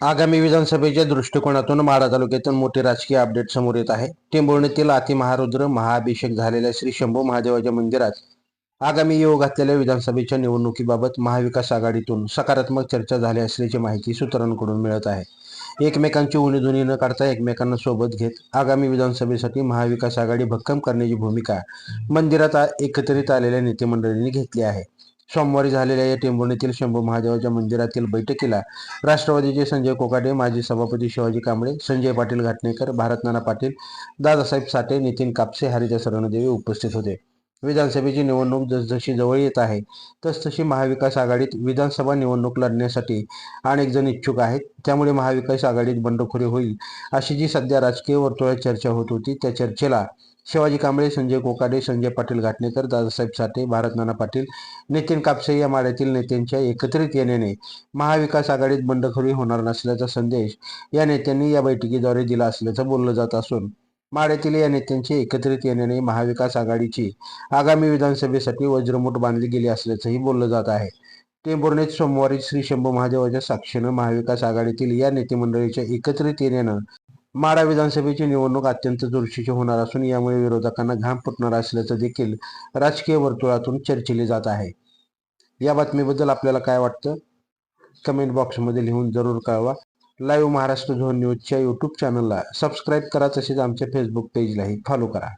आगामी विधानसभेच्या दृष्टिकोनातून माढा तालुक्यातून मोठे राजकीय अपडेट समोर येत आहे. टेंभुर्णीतील अतिमहारुद्र महाअभिषेक झालेल्या श्री शंभू महादेवाच्या मंदिरात आगामी येऊ घातलेल्या विधानसभेच्या निवडणुकीबाबत महाविकास आघाडीतून सकारात्मक चर्चा झाली असल्याची माहिती सूत्रांकडून मिळत आहे. एकमेकांची उणीधुनी न काढता एकमेकांना सोबत घेत आगामी विधानसभेसाठी महाविकास आघाडी भक्कम करण्याची भूमिका मंदिरात एकत्रित आलेल्या नेतेमंडळींनी घेतली आहे. सोमवारी झालेल्या या टेंभुर्णीतील शंभू महादेवाच्या मंदिरातील बैठकीला राष्ट्रवादीचे संजय कोकाटे माजी सभापती शिवाजी कांबळे संजय पाटील घाटणेकर भारतनाना पाटील दादासाहेब साठे नितीन कापसे हरिदास रणदेवे उपस्थित होते. विधानसभेची निवडणूक जसजशी जवळ येत आहे तसतशी महाविकास आघाडीत विधानसभा निवडणूक लढण्यासाठी अनेक जण इच्छुक आहेत. त्यामुळे महाविकास आघाडीत बंडखोरी होईल अशी जी सध्या राजकीय वर्तुळात चर्चा होत होती त्या चर्चेला शिवाजी कांबळे संजय कोकाडे संजय पाटील घाटणेकर दादासाहेब साठे भारतनाना पाटील नितीन कापसे या माड्यातील नेत्यांच्या एकत्रित येण्याने महाविकास आघाडीत बंडखोरी होणार नसल्याचा संदेश या नेत्यांनी या बैठकीद्वारे दिला असल्याचं बोललं जात असून माड्यातील या नेत्यांचे एकत्रित येण्याने महाविकास आघाडीची आगामी विधानसभेसाठी वज्रमूठ बांधली गेली असल्याचंही बोललं जात आहे. टेंभुर्णीत सोमवारी श्री शंभू महादेवाच्या साक्षीनं महाविकास आघाडीतील या नेतेमंडळीच्या एकत्रित येण्यानं माडा विधानसभेची निवडणूक अत्यंत चुरशीची होणार असून यामुळे विरोधकांना घाम फुटणार असल्याचं देखील राजकीय वर्तुळातून चर्चिले जात आहे. या बातमीबद्दल आपल्याला काय वाटतं? कमेंट बॉक्समध्ये लिहून जरूर कळवा. लाईव्ह महाराष्ट्र झोन न्यूजच्या यूट्यूब चॅनलला सबस्क्राईब करा तसेच आमच्या फेसबुक पेजलाही फॉलो करा.